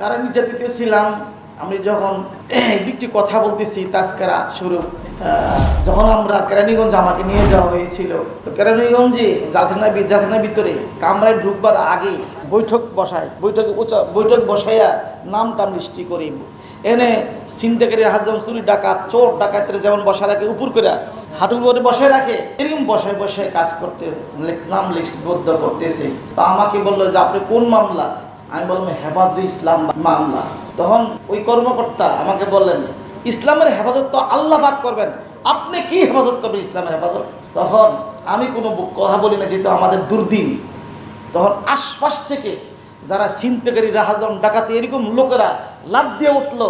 কারণ নির্যাতিত ছিলাম, আমি যখন দিকটি কথা বলতেছি তাস্কারা শুরু যখন আমরা কেরানীগঞ্জ আমাকে নিয়ে যাওয়া হয়েছিল, তো কেরানীগঞ্জে জালখানা জালখানার ভিতরে কামরায় ঢুকবার আগে বৈঠক বসায়, বৈঠক বৈঠক বসাইয়া নাম টাম লিস্টি করি এনে সিন্দেকের হাজার চুরি ডাকাত, চোর ডাকাতের যেমন বসা রাখে, উপর করে হাঁটু করে বসে রাখে, এরকম বসায় বসে কাজ করতে নাম লিস্টবদ্ধ করতেছে। তো আমাকে বলল যে, আপনি কোন মামলা আমি বললাম, হেফাজতে ইসলাম মামলা। তখন ওই কর্মকর্তা আমাকে বললেন, ইসলামের হেফাজত তো আল্লাহ পাক করবেন। আপনি কি হেফাজত করবেন ইসলামের হেফাজত? তখন আমি কোনো কথা বলি না, যেহেতু আমাদের দুর্দিন। তখন আশপাশ থেকে যারা ছিনতেকারী রাহাজন, ডাকাতি, এরকম লোকেরা লাভ দিয়ে উঠল,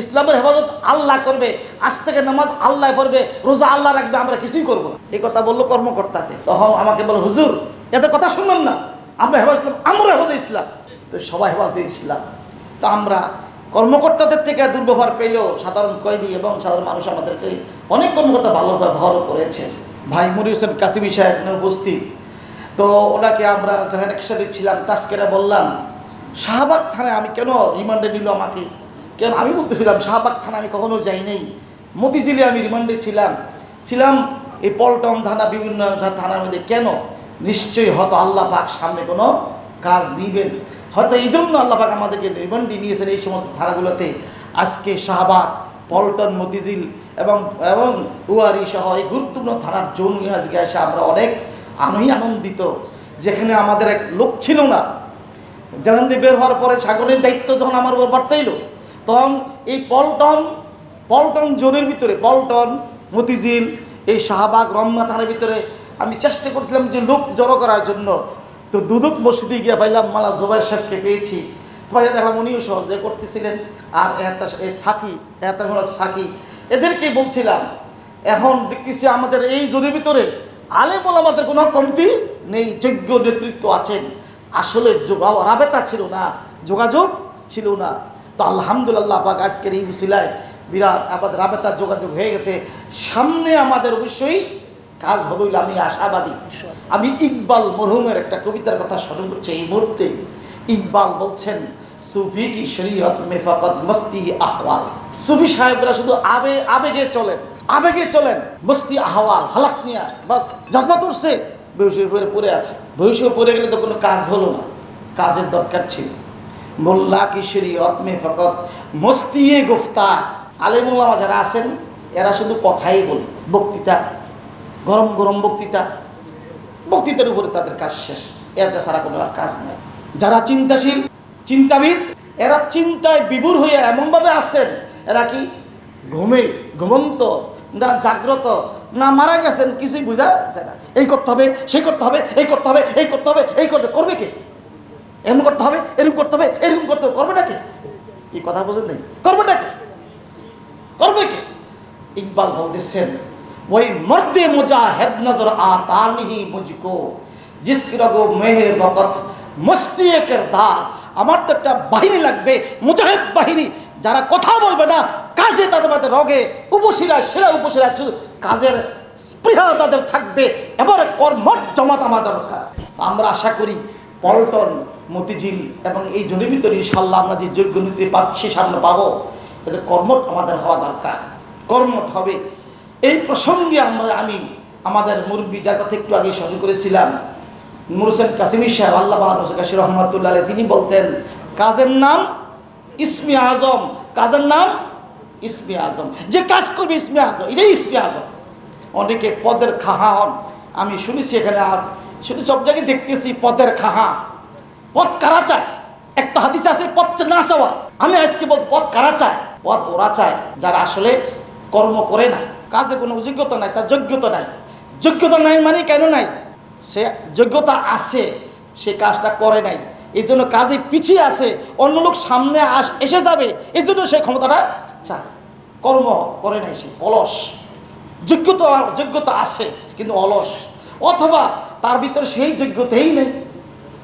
ইসলামের হেফাজত আল্লাহ করবে। আজ থেকে নামাজ আল্লাহ পড়বে, রোজা আল্লাহ রাখবে, আমরা কিছুই করব না। এই কথা বলল কর্মকর্তাকে। তখন আমাকে বলল, হুজুর, এদের কথা শুনবেন না। আমরা হেফাজ ইসলাম, আমরা হেফাজে ইসলাম। তো সবাই হেফাজতে ইসলাম। তা আমরা কর্মকর্তাদের থেকে দুর্ব্যবহার পেলেও সাধারণ কয়েদি এবং সাধারণ মানুষ আমাদেরকে অনেক কর্মকর্তা ভালো ব্যবহারও করেছেন ভাই মনির হোসেন কাসিবি সাহেব উপস্থিত। তো ওনাকে আমরা যেখানে খেসা দিচ্ছিলাম তাস্কেরা বললাম, শাহবাগ থানায় আমি কেন রিমান্ডে নিল আমাকে? কেন আমি বলতেছিলাম, শাহবাগ থানা আমি কখনো যাই নাই। মতিঝিলে আমি রিমান্ডে ছিলাম। ছিলাম এই পল্টন থানা, বিভিন্ন থানার মধ্যে। কেন? নিশ্চয়ই হয়তো আল্লাহ পাক সামনে কোনো কাজ দিবেন। হয়তো এই জন্য আল্লাহ পাক আমাদেরকে রিমান্ডে নিয়েছেন এই সমস্ত ধারাগুলোতে। আজকে শাহবাগ, পল্টন, মতিঝিল এবং এবং উয়ারি সহ এই গুরুত্বপূর্ণ থানার জন্য আজকে এসে আমরা অনেক আমি আনন্দিত, যেখানে আমাদের এক লোক ছিল না। যেখান দিয়ে বের হওয়ার পরে সাগরের দায়িত্ব যখন আমার উপর বার্তাইল তখন এই পল্টন পল্টন জোনের ভিতরে, পল্টন, মতিঝিল, এই শাহবাগ রম্মা থানার ভিতরে আমি চেষ্টা করছিলাম যে লোক জড়ো করার জন্য তো দুদক মসজিদে গিয়ে পাইলাম, মালা জোবাইর সাহেবকে পেয়েছি। তো ভাইয়া দেখলাম উনিও সহজে করতেছিলেন। আর এহতাস এই সাকি এহতাসমূলক সাকি, এদেরকেই বলছিলাম, এখন দেখতেছি আমাদের এই জোনের ভিতরে আলেমুল আমাদের কোনো কমতি নেই, যোগ্য নেতৃত্ব আছেন। আসলে রাবেতা ছিল না, যোগাযোগ ছিল না। তো আলহামদুলিল্লাহ পাক, আজকের এই উসিলায় বিরাট আমাদের রাবেতার যোগাযোগ হয়ে গেছে। সামনে আমাদের অবশ্যই কাজ হবে আমি আশাবাদী। আমি ইকবাল মরহুমের একটা কবিতার কথা স্মরণ করছি এই মুহূর্তে। ইকবাল বলছেন, সুফি কি শরীয়ত মে ফকত মস্তি আহওয়াল? সুফি সাহেবরা শুধু আবে, আবেগে চলেন আবেগে চলেন। মস্তি আহওয়াল, হালাক নিয়া, বাস জজবা তুলছে বেহুশ পরে পড়ে আছে। বেহুশ পড়ে গেলে তো কোনো কাজ হলো না। কাজের দরকার ছিল। মোল্লা কি শরীয়ত মে ফকত মস্তিয়ে গুফতার? আলেমুল্লামা যারা আছেন, এরা শুধু কথাই বলে, বক্তৃতা গরম গরম বক্তৃতা। বক্তৃতার উপরে তাদের কাজ শেষ। এতে ছাড়া কোনো আর কাজ নেই। যারা চিন্তাশীল, চিন্তাবিদ, এরা চিন্তায় বিভোর হয়ে এমনভাবে আসছেন এরা কি ঘুমে ঘুমন্ত না জাগ্রত না মারা গেছেন কিছুই বোঝা যায় না। এই করতে হবে, সেই করতে হবে, এই করতে হবে, এই করতে হবে, এই করতে করবে কে? এরকম করতে হবে, এরকম করতে হবে, এরকম করতে হবে। করবেটা কে? এই কথা বোঝেন নেই? করবেটা কে? করবে কে? ইকবাল বলতেছেন ওই মর্দে মুজাহিদ নজর আতা नहीं मुझको जिसकी रगो मेहर वक़्त মস্তি কিরদার আমার তো একটা বাহিনী লাগবে মুজাহিদ বাহিনী যারা কথা বলবে না কাজে তাদের মধ্যে রগে উপশিরা সেরা উপশিরা শুধু কাজের স্পৃহা তাদের থাকবে এবার কর্মট জমাত আমার দরকার আমরা আশা করি পল্টন মতিঝিল এবং এই জনের ভিতরে ইনশাল্লাহ আমরা যে যোগ্য নীতি পাচ্ছি সামনে পাবো এদের কর্মট আমাদের হওয়া দরকার কর্মট হবে এই প্রসঙ্গে আমরা আমি আমাদের মুরব্বী যার কথা একটু আগে স্মরণ করেছিলাম মুরসেন কাসিমি সাহেব, আল্লাহ কাশির রহমতুল্লাহ তিনি বলতেন, কাজের নাম ইসমি আজম, কাজের নাম ইসমি আজম। যে কাজ করবে ইসমি আজম, এটাই ইসমি আজম। অনেকে পদের খাহা হন। আমি শুনেছি এখানে আজ, শুনে সব জায়গায় দেখতেছি পদের খাহা। পদ কারা চায়? একটা হাদিস আছে, পদ না চাওয়া। আমি আজকে বলছি, পদ কারা চায়? পদ ওরা চায়। যারা আসলে কর্ম করে না কাজে কোনো যোগ্যতা নাই, তার যোগ্যতা নাই। যোগ্যতা নাই মানে কেন নাই? সে যোগ্যতা আছে, সে কাজটা করে নাই। এই জন্য কাজে পিছিয়ে আছে, অন্য লোক সামনে আস, এসে যাবে, এই জন্য সে ক্ষমতাটা চায়। কর্ম করে নাই সে, অলস। যোগ্যতা যোগ্যতা আছে, কিন্তু অলস। অথবা তার ভিতরে সেই যোগ্যতাই নেই।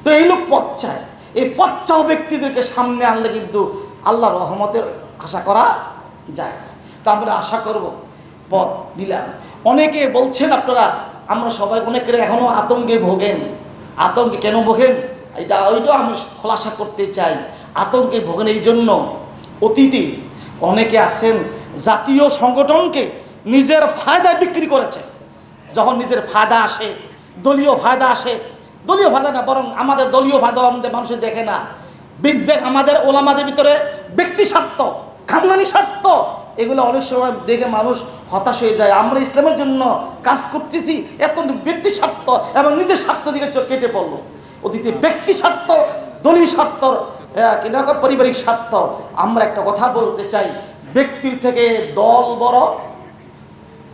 তো এই লোক পথ চায়। এই পচ্চাও ব্যক্তিদেরকে সামনে আনলে কিন্তু আল্লাহ রহমতের আশা করা যায় না। তা আমরা আশা করব, পথ দিলাম। অনেকে বলছেন আপনারা, আমরা সবাই অনেকের এখনও আতঙ্কে ভোগেন। আতঙ্কে কেন ভোগেন? এটা ওইটাও আমি খোলাসা করতে চাই। আতঙ্কে ভোগেন এই জন্য। অতীতে অনেকে আছেন, জাতীয় সংগঠনকে নিজের ফায়দায় বিক্রি করেছে। যখন নিজের ফায়দা আসে, দলীয় ফায়দা আসে, দলীয় ফায়দা না, বরং আমাদের দলীয় ফায়দা আমাদের মানুষের দেখে না। বিবেক আমাদের ওলামাদের ভিতরে ব্যক্তি স্বার্থ, খানদানি স্বার্থ এগুলো অনেক সময় দেখে মানুষ হতাশ হয়ে যায়। আমরা ইসলামের জন্য কাজ করতেছি এত ব্যক্তি স্বার্থ এবং নিজের স্বার্থ দিকে কেটে পড়ল। অতীতে ব্যক্তি স্বার্থ দলীয় স্বার্থ আহ, কি পারিবারিক স্বার্থ। আমরা একটা কথা বলতে চাই ব্যক্তির থেকে দল বড়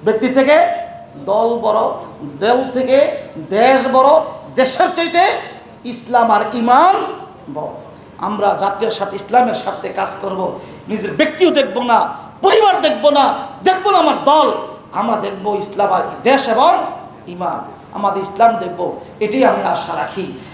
ব্যক্তি থেকে দল বড় দেল থেকে দেশ বড় দেশের চাইতে ইসলাম আর ইমান বড়। আমরা জাতীয় সাথে ইসলামের সাথে কাজ করব নিজের ব্যক্তিও দেখব না পরিবার দেখব না দেখব না আমার দল। আমরা দেখব ইসলাম আর দেশ এবং ইমান। আমাদের ইসলাম দেখব, এটাই আমি আশা রাখি।